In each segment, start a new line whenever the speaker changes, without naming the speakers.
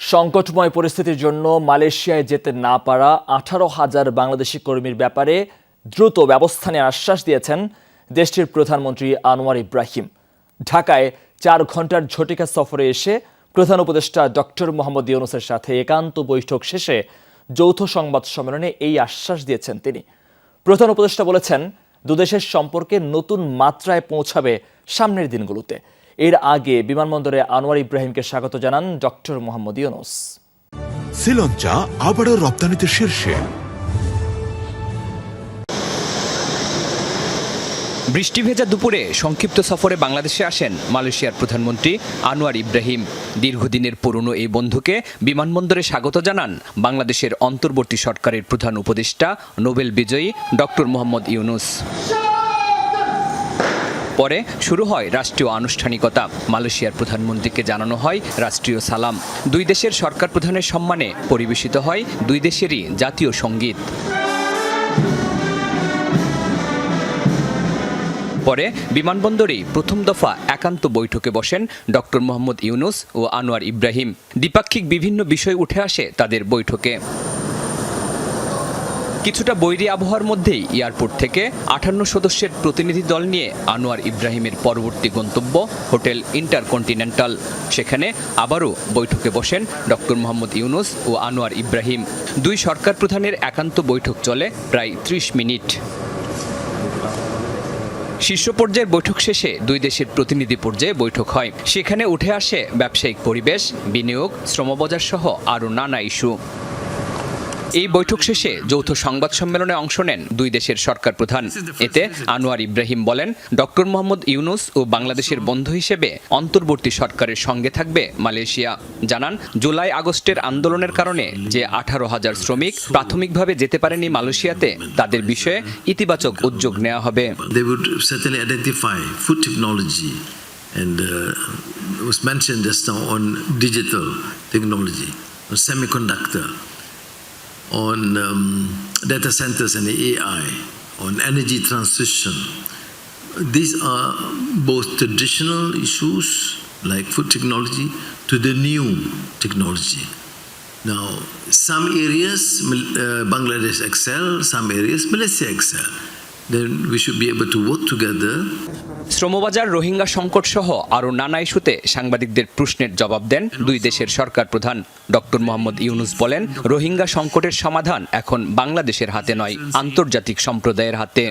সংকটময় পরিস্থিতির জন্য মালয়েশিয়ায় যেতে না পারা আঠারো হাজার বাংলাদেশি কর্মীর ব্যাপারে দ্রুত ব্যবস্থা নেওয়ার আশ্বাস দিয়েছেন দেশটির প্রধানমন্ত্রী আনোয়ার ইব্রাহিম। ঢাকায় চার ঘণ্টার ঝটিকা সফরে এসে প্রধান উপদেষ্টা ডক্টর মোহাম্মদ ইউনুসের সাথে একান্ত বৈঠক শেষে যৌথ সংবাদ সম্মেলনে এই আশ্বাস দিয়েছেন তিনি। প্রধান উপদেষ্টা বলেছেন, দুদেশের সম্পর্কে নতুন মাত্রায় পৌঁছাবে সামনের দিনগুলোতে। এর আগে বিমানবন্দরে আনোয়ার ইব্রাহিমকে স্বাগত জানান ডক্টর মোহাম্মদ ইউনুস।
শ্রীলঞ্চা আবারও রপ্তানিতে শীর্ষে।
বৃষ্টি ভেজা দুপুরে সংক্ষিপ্ত সফরে বাংলাদেশে আসেন মালয়েশিয়ার প্রধানমন্ত্রী আনোয়ার ইব্রাহিম। দীর্ঘদিনের পুরনো এই বন্ধুকে বিমানবন্দরে স্বাগত জানান বাংলাদেশের অন্তর্বর্তী সরকারের প্রধান উপদেষ্টা নোবেল বিজয়ী ডক্টর মোহাম্মদ ইউনুস। পরে শুরু হয় রাষ্ট্রীয় আনুষ্ঠানিকতা। মালয়েশিয়ার প্রধানমন্ত্রীকে জানানো হয় রাষ্ট্রীয় সালাম। দুই দেশের সরকার প্রধানের সম্মানে পরিবেশিত হয় দুই দেশেরই জাতীয় সংগীত। পরে বিমানবন্দরেই প্রথম দফা একান্ত বৈঠকে বসেন ডক্টর মোহাম্মদ ইউনুস ও আনোয়ার ইব্রাহিম। দ্বিপাক্ষিক বিভিন্ন বিষয় উঠে আসে তাদের বৈঠকে। কিছুটা বৈরী আবহাওয়ার মধ্যেই এয়ারপোর্ট থেকে আটান্ন সদস্যের প্রতিনিধি দল নিয়ে আনোয়ার ইব্রাহিমের পরবর্তী গন্তব্য হোটেল ইন্টারকন্টিনেন্টাল। সেখানে আবারও বৈঠকে বসেন ডক্টর মোহাম্মদ ইউনুস ও আনোয়ার ইব্রাহিম। দুই সরকার প্রধানের একান্ত বৈঠক চলে প্রায় ত্রিশ মিনিট। শীর্ষ পর্যায়ের বৈঠক শেষে দুই দেশের প্রতিনিধি পর্যায়ে বৈঠক হয়। সেখানে উঠে আসে ব্যবসায়িক পরিবেশ, বিনিয়োগ, শ্রমবাজার সহ আরও নানা ইস্যু। এই বৈঠক শেষে যৌথ সংবাদ সম্মেলনে অংশ নেন দুই দেশের সরকার প্রধান। এতে আনোয়ার ইব্রাহিম বলেন ডক্টর মোহাম্মদ ইউনুস ও বাংলাদেশের বন্ধু হিসেবে অন্তর্বর্তী সরকারের সঙ্গে থাকবে মালয়েশিয়া। জানান জুলাই আগস্টের আন্দোলনের কারণে যে আঠারো হাজার শ্রমিক প্রাথমিকভাবে যেতে পারেনি মালয়েশিয়াতে তাদের বিষয়ে ইতিবাচক উদ্যোগ নেওয়া হবে।
And uh, was mentioned just now on digital technology, on semiconductor, on um, data centers and AI, on energy transition. These are both traditional issues like food technology to the new technology. Now, some areas uh, Bangladesh excel, some areas Malaysia excel. Then we should be able to work together
শ্রমবাজার Rohingya সংকট সহ আরও নানা ইস্যুতে সাংবাদিকদের প্রশ্নের জবাব দেন দুই দেশের সরকার প্রধান ডক্টর মোহাম্মদ ইউনুস বলেন রোহিঙ্গা সংকটের সমাধান এখন বাংলাদেশের হাতে নয় আন্তর্জাতিক সম্প্রদায়ের হাতে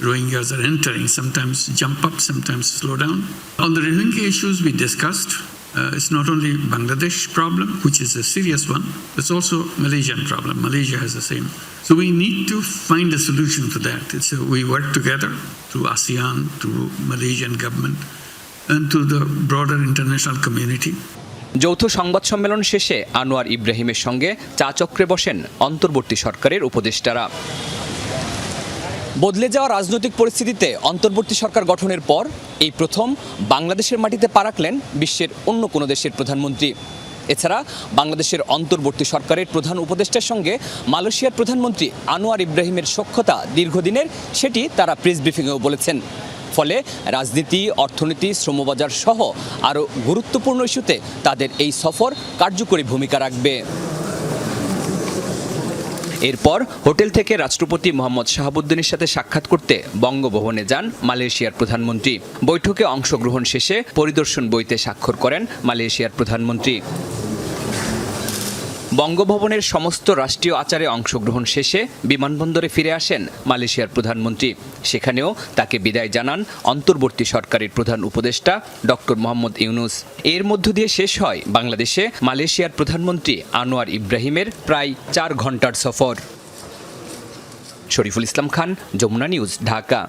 Rohingyas are entering, sometimes jump up, sometimes slow down. On the Rohingya issues, we discussed. Uh, it's not only Bangladesh problem, which is a serious one, it's also Malaysian problem. Malaysia has the same. So we need to find a solution to that. It's a, we work together through ASEAN, through Malaysian government, and to the broader international community.
যৌথ সংবাদ সম্মেলন শেষে আনোয়ার ইব্রাহিমের সঙ্গে চা চক্রে বসেন অন্তর্বর্তী সরকারের উপদেষ্টারা বদলে যাওয়া রাজনৈতিক পরিস্থিতিতে অন্তর্বর্তী সরকার গঠনের পর এই প্রথম বাংলাদেশের মাটিতে পা রাখলেন বিশ্বের অন্য কোনো দেশের প্রধানমন্ত্রী। এছাড়া বাংলাদেশের অন্তর্বর্তী সরকারের প্রধান উপদেষ্টার সঙ্গে মালয়েশিয়ার প্রধানমন্ত্রী আনোয়ার ইব্রাহিমের সখ্যতা দীর্ঘদিনের সেটি তারা প্রেস ব্রিফিংয়েও বলেছেন। ফলে রাজনীতি, অর্থনীতি, শ্রমবাজার সহ আরও গুরুত্বপূর্ণ ইস্যুতে তাদের এই সফর কার্যকরী ভূমিকা রাখবে। এরপর হোটেল থেকে রাষ্ট্রপতি মোহাম্মদ শাহাবুদ্দিনের সাথে সাক্ষাৎ করতে বঙ্গভবনে যান মালয়েশিয়ার প্রধানমন্ত্রী। বৈঠকে অংশগ্রহণ শেষে পরিদর্শন বইতে স্বাক্ষর করেন মালয়েশিয়ার প্রধানমন্ত্রী। বঙ্গভবনের সমস্ত রাষ্ট্রীয় আচারে অংশগ্রহণ শেষে বিমানবন্দরে ফিরে আসেন মালয়েশিয়ার প্রধানমন্ত্রী। সেখানেও তাকে বিদায় জানান অন্তর্বর্তী সরকারের প্রধান উপদেষ্টা ডক্টর মোহাম্মদ ইউনুস। এর মধ্য দিয়ে শেষ হয় বাংলাদেশে মালয়েশিয়ার প্রধানমন্ত্রী আনোয়ার ইব্রাহিমের প্রায় চার ঘণ্টার সফর। শরীফুল ইসলাম খান, যমুনা নিউজ, ঢাকা।